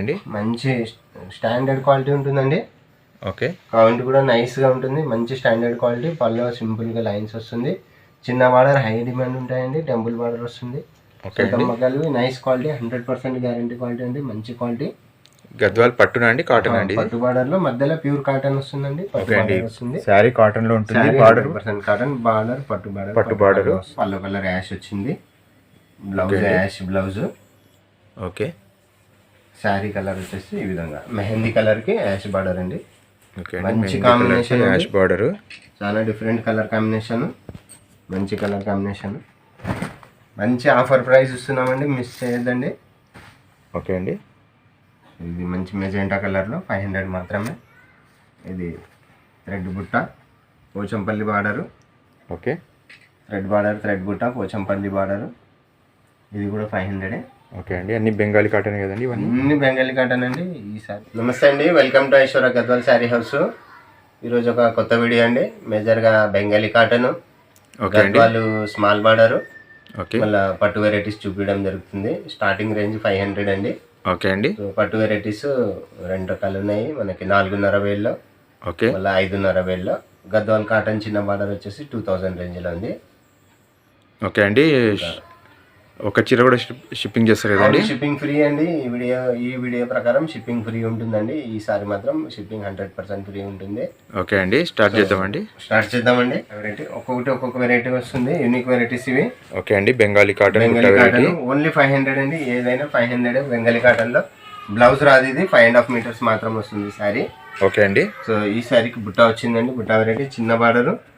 అండి? మంచి standard quality ఉంటుందండి. ఓకే. కౌంట్ కూడా నైస్గా ఉంటుంది. మంచి స్టాండర్డ్ క్వాలిటీ పళ్ళు సింపుల్గా లైన్స్ వస్తుంది. చిన్న బార్డర్ హై డిమాండ్ ఉంటాయండి. టెంపుల్ బార్డర్ వస్తుంది. మగ్గలు nice quality hundred percent guarantee quality అండి. మంచి క్వాలిటీ గద్వాల్ పట్టునా అండి? కాటన్ అండి పట్టు బార్డర్లో మధ్యలో ప్యూర్ కాటన్ వస్తుందండి. పట్టు బార్డర్ వస్తుంది. శారీ కాటన్లో ఉంటుంది. బార్డర్ పర్సెంట్ కాటన్ బార్డర్ పట్టు బార్డర్ పట్టు border. పళ్ళు కలర్ యాష్ వచ్చింది. Blouse ash blouse okay. Saree colour వచ్చేసి ఈ విధంగా. మెహందీ కలర్కి యాష్ బార్డర్ అండి. ఓకే అండి. మంచి కాంబినేషన్ యాష్ బార్డర్. చాలా డిఫరెంట్ కలర్ కాంబినేషన్ మంచి కలర్ కాంబినేషన్ మంచి ఆఫర్ ప్రైస్ ఇస్తున్నామండి. మిస్ చేయొద్దండి. ఓకే అండి. ఇది మంచి మెజెంటా కలర్లో ఫైవ్ హండ్రెడ్ మాత్రమే. ఇది థ్రెడ్ బుట్ట Pochampally border. Okay. Thread border thread బుట్ట పోచంపల్లి బార్డరు. ఇది కూడా ఫైవ్ హండ్రెడే ఓకే అండి. అన్ని బెంగాలీ కాటన్ కదండి ఇవన్నీ? అన్ని బెంగాలీ కాటన్ అండి ఈసారి. నమస్తే అండి. Welcome to Aishwarya Gadwal saree house. ఈరోజు ఒక కొత్త వీడియో అండి. మేజర్గా Bengali cotton. Gadwal small border. Okay. మళ్ళీ పట్టు వెరైటీస్ చూపించడం జరుగుతుంది. స్టార్టింగ్ రేంజ్ ఫైవ్ హండ్రెడ్ అండి. ఓకే అండి. పట్టు వెరైటీస్ రెండు రకాలు ఉన్నాయి. మనకి నాలుగున్నర వేల్లో ఓకే. మళ్ళీ ఐదున్నర వేల్లో. గద్వాల్ కాటన్ చిన్న బార్డర్ వచ్చేసి టూ థౌజండ్ రేంజ్లో ఉంది. ఓకే అండి. ఒక చీర కూడా షిప్- షిప్పింగ్ చేస్తారు కదండి? షిప్పింగ్ ఫ్రీ అండి. ఈ వీడియో ఈ వీడియో ప్రకారం షిప్పింగ్ ఫ్రీ ఉంటుందండి. ఈసారి మాత్రం షిప్పింగ్ హండ్రెడ్ పర్సెంట్ ఫ్రీ ఉంటుంది. ఓకే అండి. స్టార్ట్ చేద్దామండి. స్టార్ట్ చేద్దామండి. వెరైటీ ఒక్కొక్కటి ఒక్కొక్క వెరైటీ వస్తుంది. యూనిక్ వెరైటీస్ ఇవి. ఓకే అండి. Bengali cotton Bengali cotton. Only five hundred అండి. ఏదైనా ఫైవ్ హండ్రెడ్ బెంగాలీ కాటన్లో బ్లౌజ్ రాదు ఇది. ఫైవ్ అండ్ హాఫ్ మీటర్స్ మాత్రం వస్తుంది ఈ సారీ. ఓకే అండి. సో ఈ సారీకి బుట్ట వచ్చిందండి. బుట్ట వెరైటీ చిన్న బార్డర్.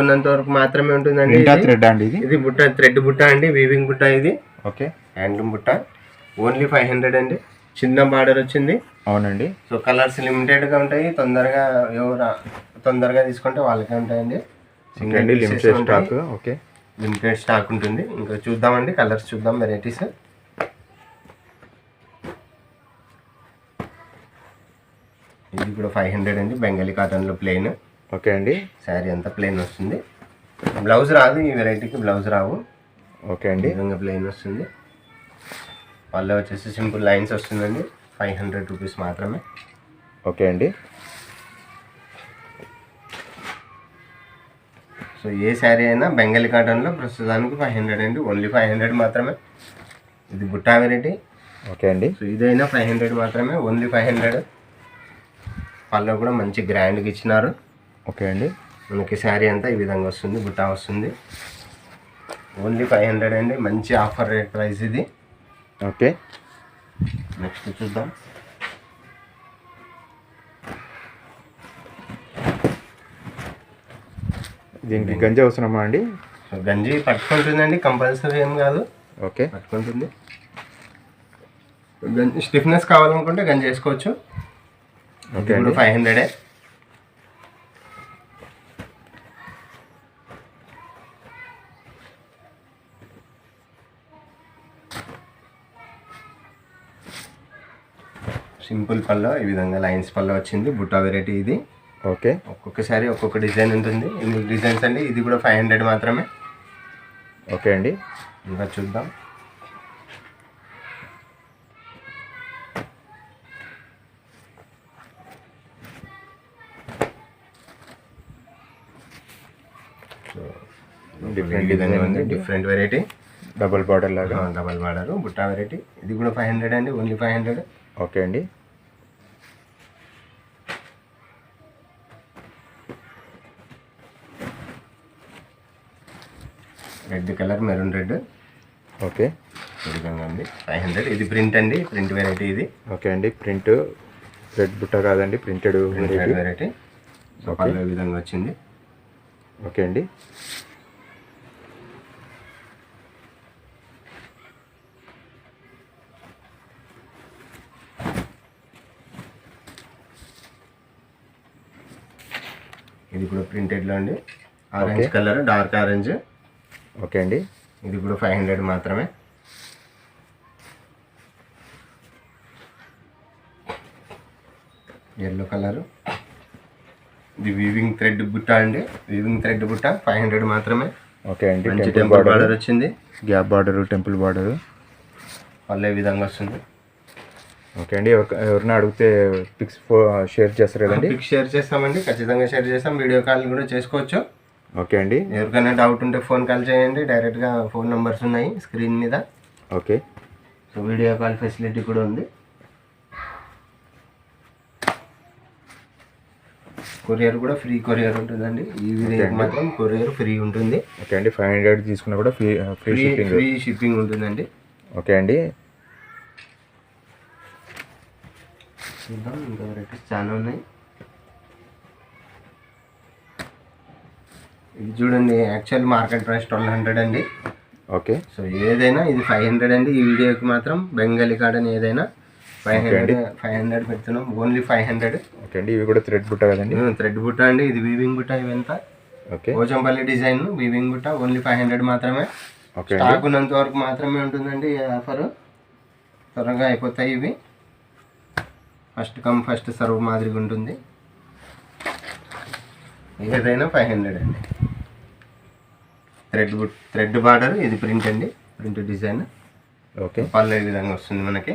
ఉన్నంత వరకు మాత్రమే ఉంటుందండి. థ్రెడ్ అండి ఇది? ఇది బుట్ట థ్రెడ్ బుట్ట అండి వీవింగ్ బుట్ట ఇది. ఓకే హ్యాండ్లూమ్ బుట్ట. ఓన్లీ ఫైవ్ హండ్రెడ్ అండి. చిన్న బార్డర్ వచ్చింది. అవునండి. సో కలర్స్ లిమిటెడ్గా ఉంటాయి. తొందరగా ఎవరు తొందరగా తీసుకుంటే వాళ్ళకే ఉంటాయండి. అండి limited stock okay limited stock ఉంటుంది. ఇంకా చూద్దామండి కలర్స్ చూద్దాం వెరైటీస్ ఇది కూడా ఫైవ్ హండ్రెడ్ అండి బెంగాలీ కాటన్లో ప్లెయిన్ ఓకే అండి. శారీ అంతా ప్లెయిన్ వస్తుంది. బ్లౌజ్ రాదు ఈ వెరైటీకి బ్లౌజ్ రావు. ఓకే అండి. విధంగా ప్లెయిన్ వస్తుంది. పళ్ళు వచ్చేసి సింపుల్ లైన్స్ వస్తుందండి. ఫైవ్ హండ్రెడ్ రూపీస్ మాత్రమే. ఓకే అండి. సో ఏ శారీ అయినా బెంగాలీ కాటన్లో ప్రస్తుతానికి ఫైవ్ హండ్రెడ్ అండి. ఓన్లీ ఫైవ్ హండ్రెడ్ మాత్రమే. ఇది బుట్టా వెరైటీ ఓకే అండి. సో ఇదైనా ఫైవ్ హండ్రెడ్ మాత్రమే. ఓన్లీ ఫైవ్ హండ్రెడ్ పళ్ళు కూడా మంచి గ్రాండ్గా ఇచ్చినారు. ఓకే అండి. మనకి శారీ అంతా ఈ విధంగా వస్తుంది బుట్టా వస్తుంది. ఓన్లీ ఫైవ్ హండ్రెడ్ అండి. మంచి ఆఫర్ రేట్ ప్రైస్ ఇది. ఓకే. నెక్స్ట్ చూద్దాం. దీనికి గంజి అవసరమా అండి? గంజి పట్టుకుంటుందండి కంపల్సరీ ఏం కాదు. ఓకే. పట్టుకుంటుంది. గంజి స్టిఫ్నెస్ కావాలనుకుంటే గంజి వేసుకోవచ్చు. ఓకే అండి. ఫైవ్ హండ్రెడే సింపుల్ పల్లో ఈ విధంగా లైన్స్ పల్లో వచ్చింది బుట్టా వెరైటీ ఇది. ఓకే. ఒక్కొక్కసారి ఒక్కొక్క డిజైన్ ఉంటుంది. ఎనిమిది డిజైన్స్ అండి ఇది కూడా ఫైవ్ హండ్రెడ్ మాత్రమే. ఓకే అండి. ఇంకా చూద్దాం. డిఫరెంట్ డిజైన్ ఉంది డిఫరెంట్ వెరైటీ డబుల్ బార్డర్ లాగా. డబల్ వాడారు బుట్టా వెరైటీ ఇది కూడా ఫైవ్ హండ్రెడ్ అండి ఓన్లీ ఫైవ్ హండ్రెడ్ ఓకే అండి red colour maroon red. Okay. ఉంది. ఫైవ్ హండ్రెడ్ ఇది ప్రింట్ అండి. ప్రింట్ వెరైటీ ఇది. ఓకే అండి. ప్రింట్ రెడ్ బుట్ట కాదండి. ప్రింటెడ్ వెరైటీ సో విధంగా వచ్చింది. ఓకే అండి. ఇది కూడా ప్రింటెడ్లో అండి. Orange colour dark orange okay అండి. ఇది కూడా ఫైవ్ హండ్రెడ్ మాత్రమే. ఎల్లో కలర్ ఇది వీవింగ్ థ్రెడ్ బుట్ట అండి. వీవింగ్ థ్రెడ్ బుట్ట ఫైవ్ హండ్రెడ్ మాత్రమే. ఓకే అండి. టెంపుల్ బార్డర్ వచ్చింది. గ్యాప్ బార్డర్ టెంపుల్ బార్డర్ పళ్ళు ఈ విధంగా వస్తుంది. ఓకే అండి. ఎవరైనా అడిగితే పిక్స్ ఫో షేర్ చేస్తారు కదండి. పిక్ షేర్ చేస్తామండి. ఖచ్చితంగా షేర్ చేస్తాం. వీడియో కాల్ కూడా చేసుకోవచ్చు. ఓకే అండి. ఎవరికైనా డౌట్ ఉంటే ఫోన్ కాల్ చేయండి. డైరెక్ట్గా ఫోన్ నెంబర్స్ ఉన్నాయి స్క్రీన్ మీద. Okay. So video call facility కూడా ఉంది. కొరియర్ కూడా ఫ్రీ కొరియర్ ఉంటుందండి. ఈ వీడియోకి మాత్రం కొరియర్ ఫ్రీ ఉంటుంది. ఓకే అండి. ఫైవ్ హండ్రెడ్ తీసుకున్నా కూడా free free free shipping free shipping ఉంటుందండి. ఓకే అండి. చూద్దాం ఇంకా వెరైటీస్ చాలా ఉన్నాయి. ఇది చూడండి actual market price twelve hundred అండి. ఓకే. సో ఏదైనా ఇది ఫైవ్ హండ్రెడ్ అండి. ఈ వీడియోకి మాత్రం బెంగాలీ కార్డన్ ఏదైనా ఫైవ్ హండ్రెడ్ ఫైవ్ హండ్రెడ్ పెడుతున్నాం. ఓన్లీ ఫైవ్ హండ్రెడ్ ఓకే అండి. ఇవి కూడా థ్రెడ్ బుట్ట కదండి? థ్రెడ్ బుట్ట అండి. ఇది వీవింగ్ బుట్ట ఇవంతా ఓకే. పోచంపల్లి డిజైన్ వీవింగ్ బుట్ట. ఓన్లీ ఫైవ్ హండ్రెడ్ మాత్రమే. ఓకే స్టాక్ ఉన్నంత వరకు మాత్రమే ఉంటుందండి ఈ ఆఫర్ త్వరగా అయిపోతాయి ఇవి. ఫస్ట్ కమ్ ఫస్ట్ సర్వ్ మాదిరిగా ఉంటుంది. ఏదైనా ఫైవ్ హండ్రెడ్ అండి. థ్రెడ్ థ్రెడ్ బార్డర్ ఇది ప్రింట్ అండి ప్రింట్ డిజైన్. ఓకే. పళ్ళు ఈ విధంగా వస్తుంది మనకి?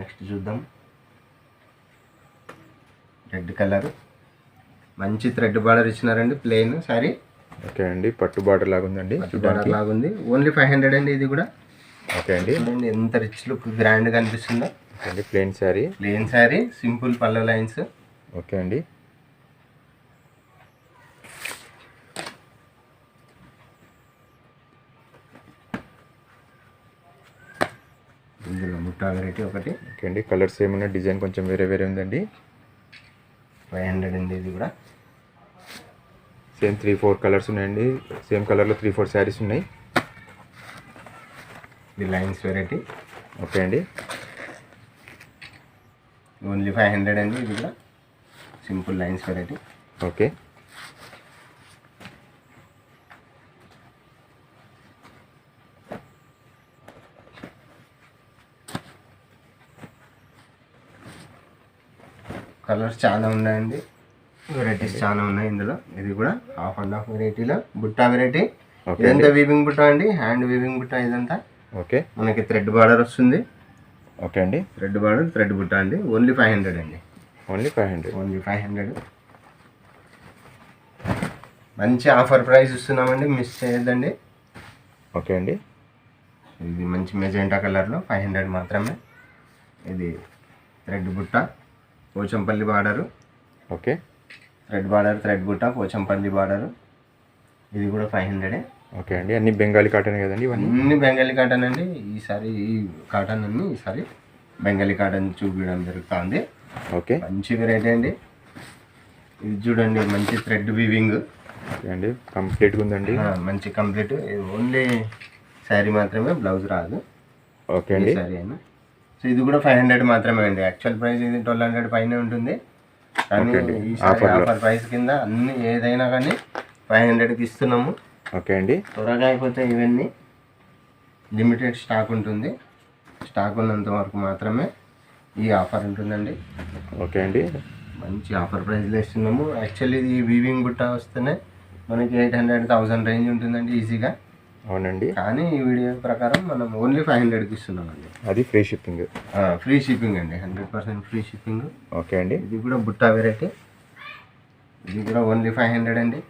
నెక్స్ట్ చూద్దాం. రెడ్ కలర్ మంచి థ్రెడ్ బార్డర్ ఇచ్చినారండి ప్లెయిన్ సారీ ఓకే అండి పట్టు బార్డర్ లాగా ఉందండి బార్డర్ లాగా ఉంది. ఓన్లీ ఫైవ్ హండ్రెడ్ అండి ఇది కూడా. ఓకే అండి. చూడండి ఎంత రిచ్ లుక్ గ్రాండ్గా అనిపిస్తుందో. అండి plain sari plain sari simple పళ్ళ లైన్స్ ఓకే అండి. ఇందులో ముట్టా వెరైటీ ఒకటి. ఓకే అండి. కలర్స్ ఏమన్నా డిజైన్ కొంచెం వేరే వేరే ఉందండి. ఫైవ్ హండ్రెడ్ అండి ఇది కూడా. సేమ్ త్రీ ఫోర్ కలర్స్ ఉన్నాయండి. సేమ్ కలర్లో త్రీ ఫోర్ శారీస్ ఉన్నాయి. ఇది లైన్స్ వెరైటీ ఓకే అండి. ఓన్లీ ఫైవ్ హండ్రెడ్ అండి ఇది కూడా. Simple lines variety. Okay. Colours చాలా ఉన్నాయండి. వెరైటీస్ చాలా ఉన్నాయి ఇందులో. ఇది కూడా హాఫ్ అండ్ హాఫ్ వెరైటీలో బుట్టా వెరైటీ ఇదంతా వీవింగ్ బుట్ట అండి. హ్యాండ్ వీవింగ్ బుట్ట ఇదంతా. ఓకే మనకి థ్రెడ్ బార్డర్ వస్తుంది. ఓకే అండి. థ్రెడ్ బార్డర్ థ్రెడ్ బుట్ట అండి. ఓన్లీ ఫైవ్ హండ్రెడ్ అండి. Only five hundred. Only five hundred. మంచి ఆఫర్ ప్రైస్ ఇస్తున్నామండి మిస్ చేయొద్దండి. ఓకే అండి. ఇది మంచి మెజెంటా కలర్లో ఫైవ్ హండ్రెడ్ మాత్రమే. ఇది థ్రెడ్ బుట్ట Pochampally border. Okay. Thread border thread బుట్ట పోచంపల్లి బార్డరు. ఇది కూడా ఫైవ్ హండ్రెడే ఓకే అండి. అన్ని బెంగాలీ కాటన్ కదండి ఇవన్నీ? అన్ని బెంగాలీ కాటన్ అండి. ఈసారి ఈ కాటన్ అన్ని ఈసారి బెంగాలీ కాటన్ చూపించడం జరుగుతుంది. ఓకే. మంచి వెరైటీ అండి. ఇది చూడండి మంచి థ్రెడ్ వీవింగ్ అండి కంప్లీట్గా ఉందండి మంచి కంప్లీట్ ఓన్లీ శారీ మాత్రమే బ్లౌజ్ రాదు. ఓకే అండి. శారీ అయినా. సో ఇది కూడా ఫైవ్ హండ్రెడ్ మాత్రమే అండి. యాక్చువల్ ప్రైస్ ఇది ట్వెల్వ్ హండ్రెడ్ పైన ఉంటుంది. కానీ. ఈ. ఆఫర్ ప్రైస్ కింద అన్ని ఏదైనా కానీ ఫైవ్ హండ్రెడ్కి ఇస్తున్నాము. ఓకే అండి. త్వరగా అయిపోతాయి ఇవన్నీ. లిమిటెడ్ స్టాక్ ఉంటుంది. స్టాక్ ఉన్నంత వరకు మాత్రమే. ఈ ఆఫర్ ఉంటుందండి. ఓకే అండి. మంచి ఆఫర్ ప్రైస్లో ఇస్తున్నాము యాక్చువల్లీ ఇది వీవింగ్ గుట్ట వస్తేనే మనకి ఎయిట్ హండ్రెడ్ థౌసండ్ రేంజ్ ఉంటుందండి ఈజీగా. అవునండి. కానీ ఈ వీడియో ప్రకారం మనం ఓన్లీ ఫైవ్ హండ్రెడ్కి ఇస్తున్నామండి. అది ఫ్రీ షిప్పింగ్. ఫ్రీ షిప్పింగ్ అండి. Hundred percent free shipping. Okay అండి. ఇది కూడా బుట్టా వెరైటీ. ఇది కూడా ఓన్లీ ఫైవ్ హండ్రెడ్ అండి.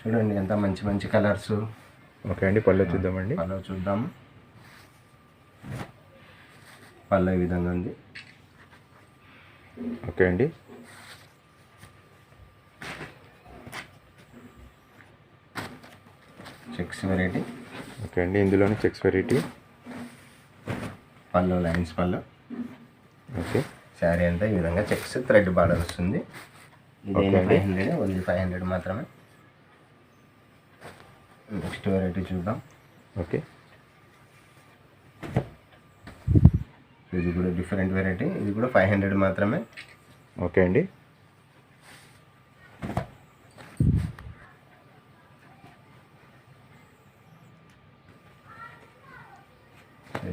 చూడండి ఎంత మంచి మంచి కలర్స్. ఓకే అండి. పళ్ళు చూద్దామండి. పళ్ళు చూద్దాము. పళ్ళు ఈ విధంగా ఉంది. ఓకే అండి. చెక్స్ వెరైటీ ఓకే అండి ఇందులోనే చెక్స్ వెరైటీ పళ్ళు లైన్స్ పళ్ళు. ఓకే. శారీ అంతా ఈ విధంగా చెక్స్ థ్రెడ్ బార్డర్ వస్తుంది. అండి. Five hundred only five hundred మాత్రమే. నెక్స్ట్ వెరైటీ చూద్దాం. ఓకే. ఇది కూడా డిఫరెంట్ వెరైటీ ఇది కూడా ఫైవ్ హండ్రెడ్ మాత్రమే. ఓకే అండి.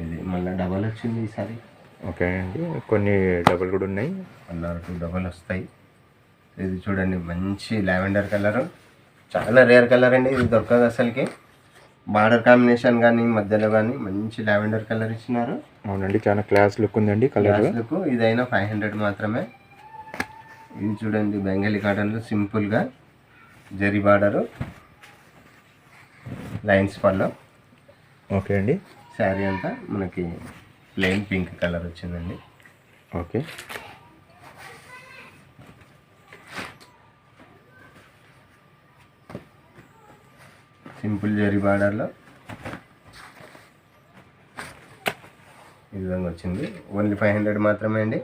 ఇది మళ్ళీ డబల్ వచ్చింది ఈసారి. ఓకే అండి. కొన్ని డబుల్ కూడా ఉన్నాయి. మళ్ళీ టూ డబల్ వస్తాయి. ఇది చూడండి మంచి లావెండర్ కలర్. చాలా రేర్ కలర్ అండి ఇది దొరకదు అసలుకి. బార్డర్ కాంబినేషన్ కానీ మధ్యలో కానీ మంచి లావెండర్ కలర్ ఇచ్చినారు. అవునండి చాలా క్లాస్ లుక్ ఉందండి కలర్. గ్లాసులకు ఇదైనా ఫైవ్ హండ్రెడ్ మాత్రమే. ఇది చూడండి బెంగాలీ కాటన్లో సింపుల్గా జరీ బార్డరు. లైన్స్ పళ్ళు. ఓకే అండి. శారీ అంతా మనకి ప్లెయిన్ పింక్ కలర్ వచ్చిందండి. ఓకే. సింపుల్ జరీ బార్డర్లో ఈ విధంగా వచ్చింది. ఓన్లీ ఫైవ్ హండ్రెడ్ మాత్రమే అండి.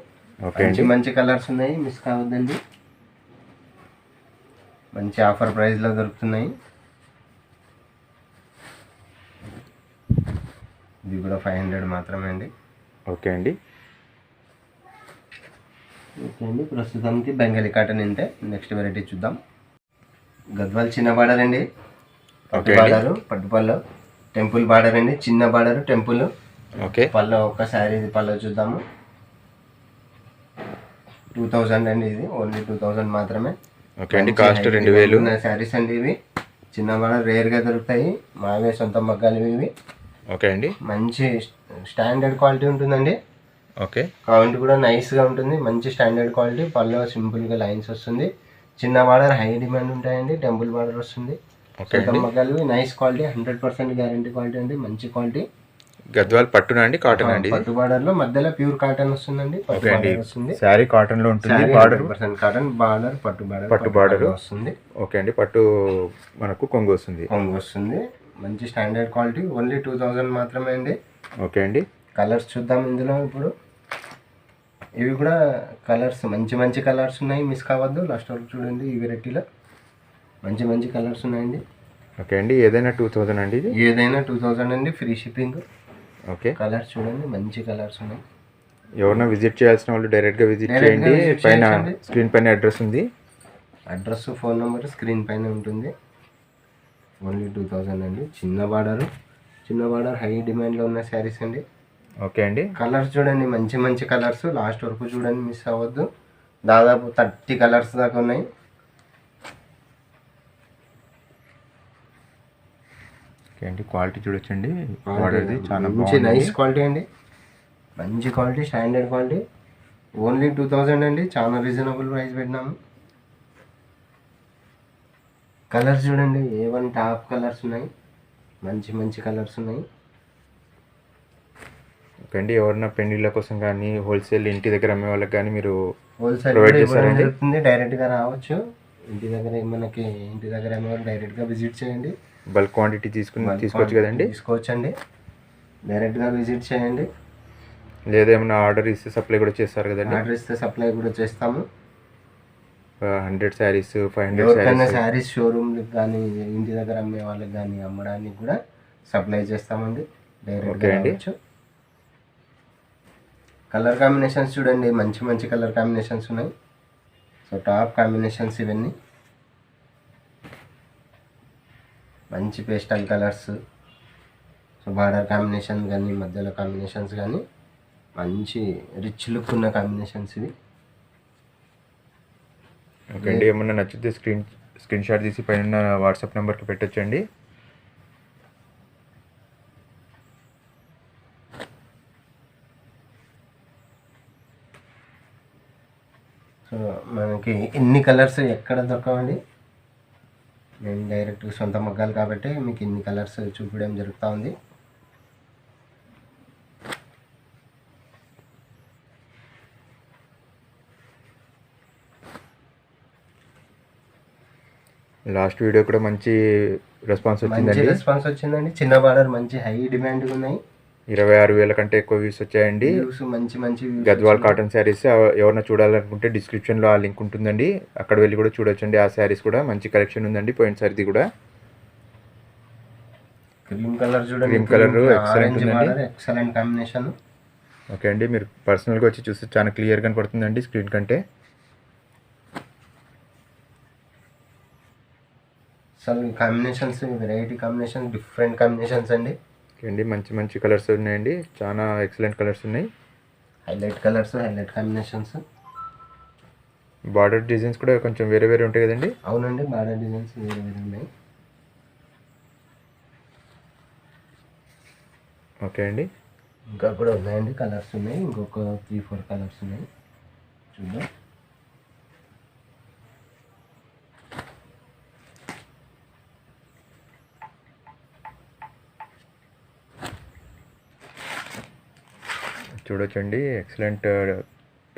మంచి మంచి కలర్స్ ఉన్నాయి మిస్ కావద్దండి. మంచి ఆఫర్ ప్రైస్లో దొరుకుతున్నాయి. ఇది కూడా ఫైవ్ హండ్రెడ్ మాత్రమే అండి. ఓకే అండి. ఓకే అండి. ప్రస్తుతానికి బెంగాలీ కాటన్ ఇంతే. నెక్స్ట్ వెరైటీ చూద్దాం. గద్వాల్ చిన్న బార్డర్ అండి. పట్టు. బార్డరు పట్టు పళ్ళు. టెంపుల్ బార్డర్ అండి చిన్న బార్డర్ టెంపుల్. ఓకే. పళ్ళు ఒక శారీ పళ్ళు చూద్దాము. టూ థౌజండ్ అండి ఇది ఓన్లీ టూ థౌజండ్ మాత్రమే. ఓకే అండి కాస్ట్ రెండు వేలు. శారీస్ అండి ఇవి. చిన్న బార్డర్ రేర్గా దొరుకుతాయి. మావే సొంత మగ్గాలు ఇవి. ఓకే అండి. మంచి స్టాండర్డ్ క్వాలిటీ ఉంటుందండి. ఓకే. కౌంట్ కూడా నైస్గా ఉంటుంది. మంచి స్టాండర్డ్ క్వాలిటీ. పళ్ళు సింపుల్గా లైన్స్ వస్తుంది. చిన్న బార్డర్ హై డిమాండ్ ఉంటాయండి. టెంపుల్ బార్డర్ వస్తుంది. మగ్గాలు nice quality hundred percent guarantee quality అండి మంచి క్వాలిటీ. గద్వాల్ పట్టునా అండి కాటన్ అండి? పట్టు బార్డర్లో మధ్యలో ప్యూర్ కాటన్ వస్తుందండి పట్టు బార్డర్ వస్తుంది. శారీ కాటన్లో ఉంటుంది బార్డర్? పర్సెంట్ కాటన్ బార్డర్ పట్టు బార్డర్ పట్టు border. వస్తుంది. ఓకే అండి పట్టు మనకు కొంగు వస్తుంది. కొంగు వస్తుంది. మంచి standard quality only two thousand మాత్రమే అండి. ఓకే అండి. కలర్స్ చూద్దాం ఇందులో ఇప్పుడు. ఇవి కూడా కలర్స్ మంచి మంచి కలర్స్ ఉన్నాయి మిస్ కావద్దు. లాస్ట్ వరకు చూడండి ఈ వెరైటీలో. మంచి మంచి కలర్స్ ఉన్నాయండి. ఓకే అండి ఏదైనా టూ థౌజండ్ అండి ఇది? ఏదైనా టూ థౌజండ్ అండి ఫ్రీ షిప్పింగ్ ఓకే. కలర్స్ చూడండి మంచి కలర్స్ ఉన్నాయి. ఎవరైనా విజిట్ చేయాల్సిన వాళ్ళు డైరెక్ట్గా విజిట్ చేయండి. పైన. స్క్రీన్ పైన అడ్రస్ ఉంది. అడ్రస్ ఫోన్ నెంబర్ స్క్రీన్ పైన ఉంటుంది. ఓన్లీ టూ థౌజండ్ అండి. చిన్న బార్డర్. చిన్న బార్డర్ హై డిమాండ్లో ఉన్న శారీస్ అండి. ఓకే అండి. కలర్స్ చూడండి మంచి మంచి కలర్స్ లాస్ట్ వరకు చూడండి మిస్ అవ్వద్దు. దాదాపు థర్టీ కలర్స్ దాకా ఉన్నాయి. ఓకే అండి. క్వాలిటీ చూడొచ్చండి. బార్డర్ది చాలా మంచి నైస్ క్వాలిటీ అండి. మంచి quality standard quality. Only two thousand అండి. చాలా రీజనబుల్ ప్రైస్ పెట్టినాము. కలర్స్ చూడండి. ఏ వన్ టాప్ కలర్స్ ఉన్నాయి. మంచి మంచి కలర్స్ ఉన్నాయి. ఓకే అండి. ఎవరైనా పెళ్ళిళ్ళ కోసం కానీ హోల్సేల్ ఇంటి దగ్గర అమ్మే వాళ్ళకి కానీ మీరు హోల్సేల్? జరుగుతుంది. డైరెక్ట్గా రావచ్చు. ఇంటి దగ్గర మనకి ఇంటి దగ్గర ఏమో డైరెక్ట్గా విజిట్ చేయండి. బల్క్ క్వాంటిటీ తీసుకుని తీసుకోవచ్చు కదండి? తీసుకోవచ్చండి. డైరెక్ట్గా విజిట్ చేయండి. లేదా ఏమైనా ఆర్డర్ ఇస్తే సప్లై కూడా చేస్తారు కదండి? ఆర్డర్ ఇస్తే సప్లై కూడా చేస్తాము. Hundred saris five hundred saris. షోరూమ్లకు కానీ ఇంటి దగ్గర అమ్మే వాళ్ళకి కానీ అమ్మడానికి కూడా సప్లై చేస్తామండి. డైరెక్ట్గా అండి. కలర్ కాంబినేషన్స్ చూడండి. మంచి మంచి కలర్ కాంబినేషన్స్ ఉన్నాయి. సో టాప్ కాంబినేషన్స్ ఇవన్నీ. మంచి pastel colours. So border combination కానీ మధ్యలో కాంబినేషన్స్ కానీ మంచి రిచ్ లుక్ ఉన్న కాంబినేషన్స్ ఇవి. ఓకే అండి ఏమన్నా నచ్చితే స్క్రీన్ స్క్రీన్ షాట్ తీసి పైన వాట్సాప్ నెంబర్కి పెట్టొచ్చండి. సో మనకి ఇన్ని కలర్స్ ఎక్కడ దొరకవండి? నేను డైరెక్ట్ సొంత మగ్గాలు కాబట్టి మీకు ఇన్ని కలర్స్ చూపించడం జరుగుతూ ఉంది. లాస్ట్ వీడియో కూడా మంచి రెస్పాన్స్ మంచి వచ్చిందండి. రెస్పాన్స్ వచ్చిందండి. చిన్న బార్డర్ మంచి హై డిమాండ్ ఉన్నాయి. ఇరవై ఆరు వేల కంటే ఎక్కువ వ్యూస్ వచ్చాయండి. మంచి మంచి గద్వాల్. కాటన్ శారీస్ ఎవరైనా చూడాలనుకుంటే డిస్క్రిప్షన్లో ఆ లింక్ ఉంటుందండి. అక్కడ వెళ్ళి కూడా చూడొచ్చండి. ఆ శారీస్ కూడా మంచి కలెక్షన్ ఉందండి పోయినసారిది కూడా. క్రీమ్ కలర్ చూడండి. ఉందండి. ఎక్సలెంట్ కాంబినేషన్ ఓకే అండి మీరు పర్సనల్గా వచ్చి చూస్తే చాలా క్లియర్ కనపడుతుందండి స్క్రీన్ కంటే. అసలు combinations variety combination different combinations అండి. అండి. మంచి మంచి కలర్స్ ఉన్నాయండి. చాలా ఎక్సలెంట్ కలర్స్ ఉన్నాయి. Highlight colours highlight combinations. Border designs కూడా కొంచెం వేరే వేరే ఉంటాయి కదండి. అవునండి బార్డర్ డిజైన్స్ వేరే వేరే ఉన్నాయి. ఓకే అండి. ఇంకా కూడా ఉన్నాయండి కలర్స్ ఉన్నాయి. ఇంకొక త్రీ ఫోర్ కలర్స్ ఉన్నాయి. చూద్దాం. చూడొచ్చండి. ఎక్సలెంట్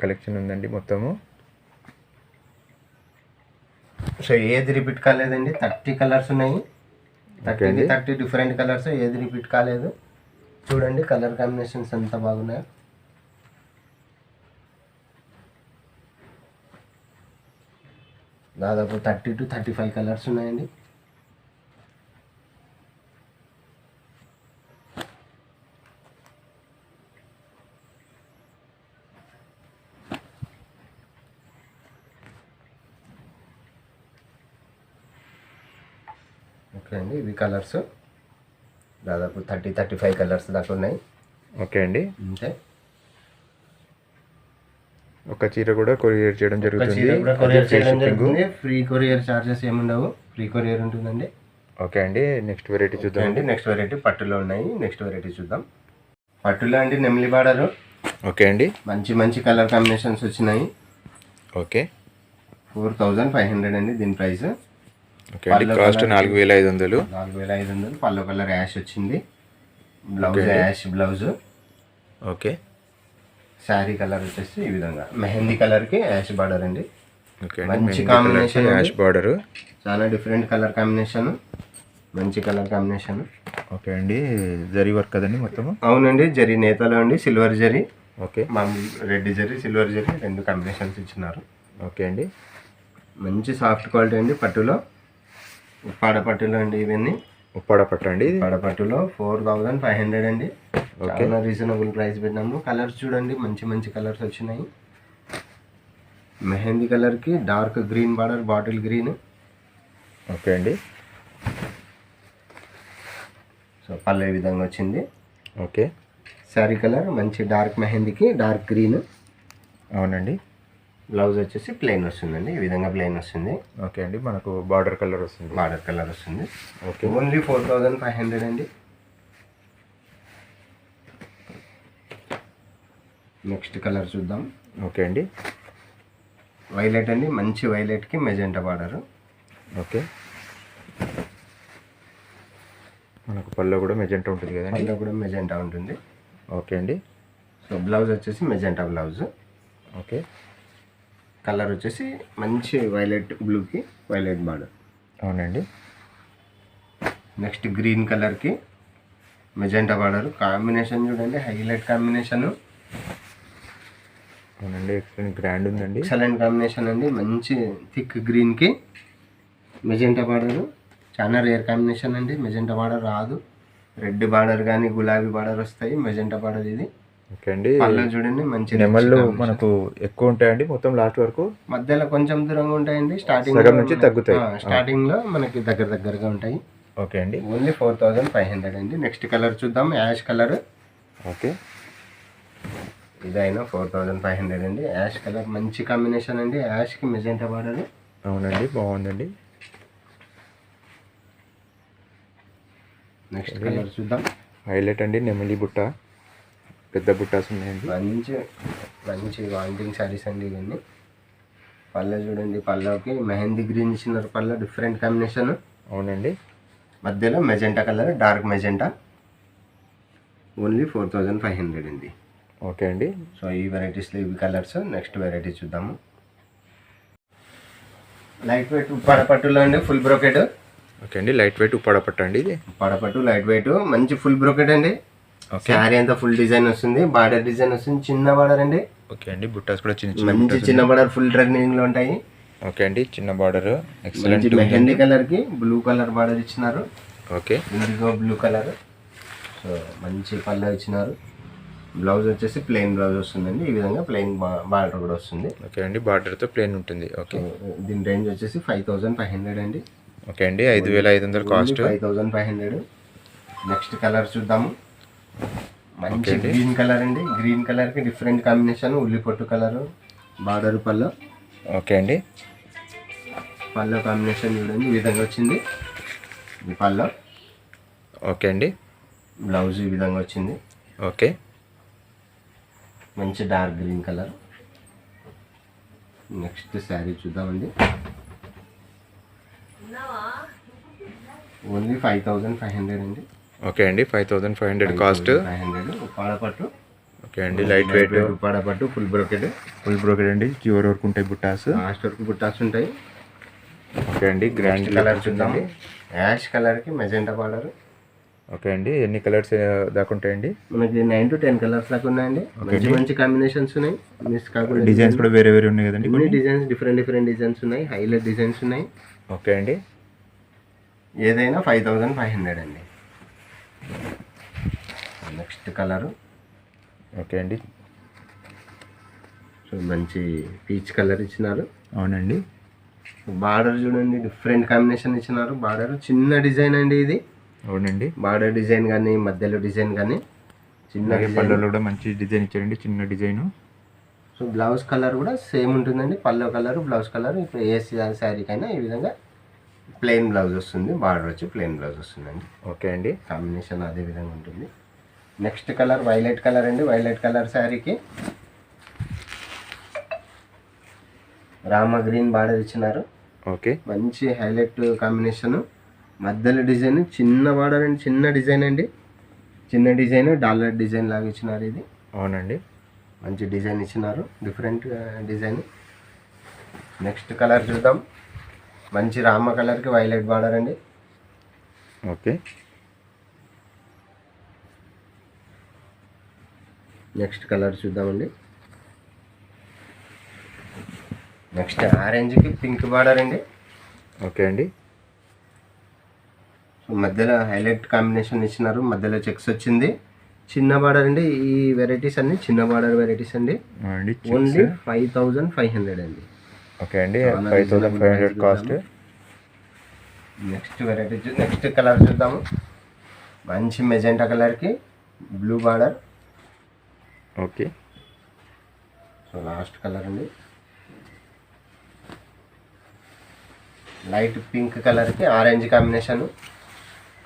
కలెక్షన్ ఉందండి మొత్తము. సో ఏది రిపీట్ కాలేదండి? థర్టీ కలర్స్ ఉన్నాయి. థర్టీ. థర్టీ డిఫరెంట్ కలర్స్ ఏది రిపీట్ కాలేదు. చూడండి కలర్ కాంబినేషన్స్ ఎంత బాగున్నాయో. దాదాపు thirty to thirty five colours ఉన్నాయండి ఓకే అండి ఇవి కలర్స్. దాదాపు థర్టీ థర్టీ ఫైవ్ కలర్స్ దాకా ఉన్నాయి. ఓకే అండి. అంతే ఒక చీర కూడా కొరియర్ చేయడం జరుగుతుంది. చీర కూడా కొరియర్ చేయడం. జరుగుతుంది. ఫ్రీ కొరియర్ చార్జెస్ ఏముండవు. ఫ్రీ కొరియర్ ఉంటుందండి. ఓకే అండి. నెక్స్ట్ వెరైటీ చూద్దాం. అండి. నెక్స్ట్ వెరైటీ పట్టులో ఉన్నాయి. నెక్స్ట్ వెరైటీ చూద్దాం. పట్టులో అండి నెమిలి బార్డరు. ఓకే అండి. మంచి మంచి కలర్ కాంబినేషన్స్ వచ్చినాయి. Okay. Four thousand five hundred అండి దీని ప్రైస్ ఓకే అండి పళ్ళు కాస్ట్ నాలుగు వేల ఐదు వందలు నాలుగు వేల ఐదు వందలు పల్లో కలర్ యాష్ వచ్చింది. Blouse. Ash blouse okay. Sari colour వచ్చేసి ఈ విధంగా. మెహందీ కలర్కి యాష్ బార్డర్ అండి. ఓకే మంచి combination యాష్. బార్డర్ చాలా డిఫరెంట్ కలర్ కాంబినేషన్ మంచి కలర్ కాంబినేషన్ ఓకే అండి జరీ వర్క్ కదండి మొత్తము? అవునండి జరీ నేతలో అండి సిల్వర్ జరీ. ఓకే. మామూలు రెడ్ జరీ సిల్వర్ జరీ రెండు కాంబినేషన్స్ ఇచ్చినారు. ఓకే అండి. మంచి సాఫ్ట్ క్వాలిటీ అండి పట్టులో. ఉప్పాడ పట్టులో అండి ఇవన్నీ. ఉప్పాడ పట్టు అండి ఇది? ఉప్పాడ పట్టులో ఫోర్ థౌజండ్ ఫైవ్ హండ్రెడ్ అండి. ఓకే. చాలా రీజనబుల్ ప్రైస్ పెట్టినాము. కలర్స్ చూడండి మంచి మంచి కలర్స్ వచ్చినాయి. మెహందీ కలర్కి dark green border bottle green. Okay అండి. సో ఈ విధంగా వచ్చింది. ఓకే. శారీ కలర్ మంచి డార్క్ మెహందీకి డార్క్ గ్రీన్. అవునండి. బ్లౌజ్ వచ్చేసి ప్లెయిన్ వస్తుందండి. ఈ విధంగా ప్లెయిన్ వస్తుంది. ఓకే అండి. మనకు బార్డర్ కలర్ వస్తుంది. బార్డర్ కలర్ వస్తుంది. Okay. Only four thousand five hundred అండి. నెక్స్ట్ కలర్ చూద్దాం. ఓకే అండి. వైలెట్ అండి. మంచి వైలెట్కి మెజెంటా బార్డర్ ఓకే. మనకు పళ్ళు కూడా మెజెంటా ఉంటుంది కదండి. అందులో కూడా మెజెంటా ఉంటుంది. ఓకే అండి. సో బ్లౌజ్ వచ్చేసి మెజెంటా బ్లౌజ్ ఓకే. కలర్ వచ్చేసి మంచి వైలెట్ బ్లూకి వైలెట్ బార్డర్. అవునండి. నెక్స్ట్ గ్రీన్ కలర్కి మెజెంటా బార్డర్. కాంబినేషన్ చూడండి హైలైట్ కాంబినేషన్. అవునండి ఎక్సలెంట్ గ్రాండ్ ఉందండి. ఎక్సలెంట్ కాంబినేషన్ అండి మంచి థిక్ గ్రీన్కి మెజెంటా బార్డర్. చాలా రేర్ కాంబినేషన్ అండి మెజెంటా బార్డర్ రాదు. రెడ్ బార్డర్ కానీ గులాబీ బార్డర్ వస్తాయి మెజెంటా బార్డర్ ఇది. ఓకే అండి. పళ్ళు చూడండి మంచి నెమళ్ళు. మనకు ఎక్కువ ఉంటాయండి మొత్తం లాస్ట్ వరకు. మధ్యలో కొంచెం దూరంగా ఉంటాయండి స్టార్టింగ్ సగం నుంచి తగ్గుతాయి. స్టార్టింగ్లో మనకి దగ్గర దగ్గరగా ఉంటాయి. ఓకే అండి. Only four thousand five hundred అండి. నెక్స్ట్ కలర్ చూద్దాం యాష్ కలర్. ఓకే. ఇదైనా ఫోర్ థౌజండ్ ఫైవ్ హండ్రెడ్ అండి. యాష్ కలర్ మంచి కాంబినేషన్ అండి. యాష్కి మెజెంటా బార్డర్. అవునండి బాగుందండి. నెక్స్ట్ కలర్ చూద్దాం. హైలైట్ అండి నెమలి బుట్ట. పెద్ద బుట్టాస్ ఉన్నాయండి. మంచి మంచి వాంటింగ్ శారీస్ అండి ఇవన్నీ. పళ్ళ చూడండి పళ్ళకి మెహందీ గ్రీన్ ఇచ్చినారు పళ్ళ డిఫరెంట్ కాంబినేషన్ అవునండి. మధ్యలో magenta colour dark magenta only four thousand five hundred అండి. ఓకే అండి. సో ఈ వెరైటీస్లో ఇవి కలర్స్ నెక్స్ట్ వెరైటీ చూద్దాము. లైట్ వెయిట్ పడపట్టులో అండి ఫుల్ బ్రోకెట్ ఓకే అండి లైట్ వెయిట్ ఉప్పాడ పట్టు అండి ఇది. పడపట్టు లైట్ వెయిట్ మంచి ఫుల్ బ్రోకెట్ అండి. శారీ అంతా ఫుల్ డిజైన్ వస్తుంది బార్డర్ డిజైన్ వస్తుంది చిన్న బార్డర్ అండి. ఓకే అండి బుట్టాస్ కూడా చిన్న చిన్న మంచి చిన్న బార్డర్ ఫుల్ రన్నింగ్లో ఉంటాయి. ఓకే అండి చిన్న బార్డర్ ఎక్సలెంట్ మెహందీ కలర్కి బ్లూ కలర్ బార్డర్ ఇచ్చినారు. Okay. Indigo blue colour. So మంచి పళ్ళ ఇచ్చినారు. బ్లౌజ్ వచ్చేసి ప్లెయిన్ బ్లౌజ్ వస్తుందండి. ఈ విధంగా ప్లెయిన్ బార్డర్ కూడా వస్తుంది. ఓకే అండి బార్డర్తో ప్లేన్ ఉంటుంది. ఓకే. దీని రేంజ్ వచ్చేసి ఫైవ్ థౌజండ్ ఫైవ్ హండ్రెడ్ అండి. ఓకే అండి ఐదు వేల ఐదు వందలు cost. Five thousand five hundred. Next colour చూద్దాము. మంచి. గ్రీన్ కలర్ అండి. గ్రీన్ కలర్కి డిఫరెంట్ కాంబినేషన్ ఉల్లి పొట్టు కలర్ బార్డర్ పళ్ళు. ఓకే అండి. పళ్ళ కాంబినేషన్ చూడండి ఈ విధంగా వచ్చింది. ఇది పళ్ళ. ఓకే అండి. బ్లౌజ్ ఈ విధంగా వచ్చింది. ఓకే. మంచి dark green colour next sari చూద్దామండి. Only five thousand five hundred అండి. ఓకే అండి five thousand five hundred cost five hundred ఉప్పాడపట్టు okay అండి లైట్ వెయిట్ ఉప్పాడపట్టు ఫుల్ బ్రోకెడ్ ఫుల్ బ్రోకెడ్ అండి చివరి వరకు ఉంటాయి బుట్టాస్. లాస్ట్ వరకు బుట్టాస్ ఉంటాయి. ఓకే అండి గ్రాండ్ కలర్ చూద్దాం. యాష్ కలర్కి మెజెంటా బార్డర్ ఓకే అండి ఎన్ని కలర్స్ దాకా ఉంటాయండి? మనకి నైన్ టు టెన్ కలర్స్ దాకా ఉన్నాయండి. మంచి మంచి కాంబినేషన్స్ ఉన్నాయి. మిస్ కాకుండా డిజైన్స్ కూడా వేరే వేరే ఉన్నాయి కదండి అన్ని డిజైన్స్ డిఫరెంట్ డిఫరెంట్ డిజైన్స్ ఉన్నాయి. హైలైట్ డిజైన్స్ ఉన్నాయి. ఓకే అండి. ఏదైనా ఫైవ్ థౌజండ్ ఫైవ్ హండ్రెడ్ అండి. Next colour. ఓకే అండి. సో మంచి పీచ్ కలర్ ఇచ్చినారు. అవునండి. బార్డర్ చూడండి డిఫరెంట్ కాంబినేషన్ ఇచ్చినారు. బార్డర్ చిన్న డిజైన్ అండి ఇది. అవునండి. బార్డర్ డిజైన్ కానీ మధ్యలో డిజైన్ కానీ చిన్న పళ్ళలో కూడా మంచి డిజైన్ ఇచ్చారండి చిన్న డిజైన్. సో బ్లౌజ్ కలర్ కూడా సేమ్ ఉంటుందండి. పల్లో కలర్ బ్లౌజ్ కలర్ ఇప్పుడు ఏ శారీకైనా ఈ విధంగా ప్లెయిన్ బ్లౌజ్ వస్తుంది బార్డర్ వచ్చి ప్లెయిన్ బ్లౌజ్ వస్తుందండి. ఓకే అండి. కాంబినేషన్ అదే విధంగా ఉంటుంది. నెక్స్ట్ కలర్ వైలెట్ కలర్ అండి. వైలెట్ కలర్ శారీకి రామ గ్రీన్ బార్డర్ ఇచ్చినారు. ఓకే. మంచి హైలైట్ కాంబినేషన్. మధ్యలో డిజైన్ చిన్న బార్డర్ అండి చిన్న డిజైన్ అండి. చిన్న డిజైన్ డాలర్ డిజైన్ లాగా ఇచ్చినారు ఇది. అవునండి. మంచి డిజైన్ ఇచ్చినారు. Different design. నెక్స్ట్ కలర్ చూద్దాం. మంచి రామ కలర్కి వైలెట్ బార్డర్ అండి. ఓకే. నెక్స్ట్ కలర్ చూద్దామండి. నెక్స్ట్ ఆరెంజ్కి పింక్ బార్డర్ అండి. ఓకే అండి. సో మధ్యలో హైలైట్ కాంబినేషన్ ఇచ్చినారు. మధ్యలో చెక్స్ వచ్చింది. చిన్న బార్డర్ అండి. ఈ వెరైటీస్ అన్ని చిన్న బార్డర్ వెరైటీస్ అండి. అండి. Only five thousand five hundred అండి. ఓకే అండి. Five thousand five hundred cost next variety next colour చూద్దాము. మంచి మెజెంటా కలర్కి blue border okay. So last colour అండి. లైట్ పింక్ కలర్కి ఆరెంజ్ కాంబినేషన్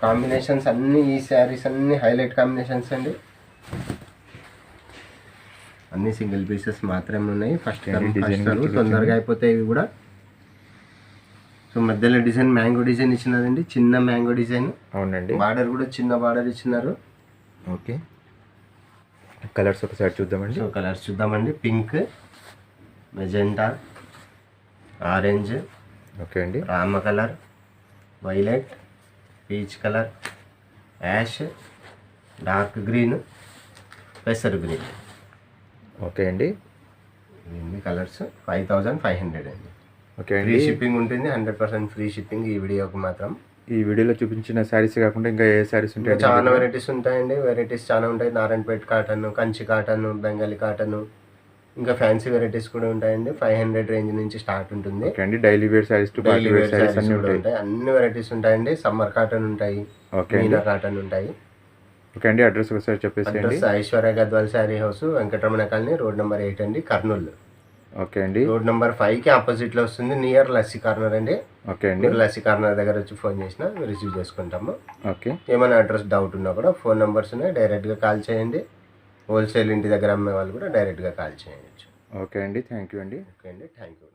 కాంబినేషన్స్ అన్నీ ఈ శారీస్ అన్నీ హైలైట్ కాంబినేషన్స్ అండి. అన్ని సింగిల్ పీసెస్ మాత్రమే ఉన్నాయి. ఫస్ట్ చూపించండి. తొందరగా అయిపోతాయి ఇవి కూడా. సో మధ్యలో డిజైన్ మ్యాంగో డిజైన్ ఇచ్చినారండి చిన్న మ్యాంగో డిజైన్. అవునండి. బార్డర్ కూడా చిన్న బార్డర్ ఇచ్చినారు. ఓకే. కలర్స్ ఒకసారి చూద్దామండి. సో కలర్స్ చూద్దామండి. పింక్ మెజెంటా ఆరెంజ్ ఓకే అండి. Rama colour violet peach colour ash dark green పెసర్ green okay అండి. ఇవన్నీ colours? Five thousand five hundred అండి. ఓకే ఫ్రీ షిప్పింగ్ ఉంటుంది హండ్రెడ్ పర్సెంట్ ఫ్రీ షిప్పింగ్ ఈ వీడియోకి మాత్రం. ఈ వీడియోలో చూపించిన శారీస్ కాకుండా ఇంకా ఏ శారీస్ ఉంటాయి చాలా వెరైటీస్ ఉంటాయండి. వెరైటీస్ చాలా ఉంటాయి. Narayanpet cotton Kanchi cotton Bengali cotton ఇంకా ఫ్యాన్సీ వెరైటీస్ కూడా ఉంటాయండి. ఫైవ్ హండ్రెడ్ రేంజ్ నుంచి స్టార్ట్ ఉంటుంది. ఓకే అండి. Daily wear saris to party daily wear saris saris అన్నీ ఉంటాయి. అన్ని వెరైటీస్ ఉంటాయండి. సమ్మర్ కాటన్ ఉంటాయి. ఓకే కాటన్ ఉంటాయి. ఓకే అండి అడ్రస్ ఒకసారి address Aishwarya Gadwal sari house Venkataramana colony road number eight అండి కర్నూలు. ఓకే అండి. రోడ్ నెంబర్ ఫైవ్కి ఆపోజిట్లో వస్తుంది నియర్ లస్సీ కార్నర్ అండి. ఓకే అండి. లస్సీ కార్నర్ దగ్గర వచ్చి ఫోన్ చేసినా రిసీవ్ చేసుకుంటాము. ఓకే. ఏమైనా అడ్రస్ డౌట్ ఉన్నా కూడా ఫోన్ నెంబర్స్ ఉన్నాయి డైరెక్ట్గా కాల్ చేయండి. హోల్సేల్ ఇంటి దగ్గర అమ్మే వాళ్ళు కూడా డైరెక్ట్గా కాల్ చేయవచ్చు ఓకే అండి థ్యాంక్ యూ అండి. ఓకే అండి థ్యాంక్ యూ.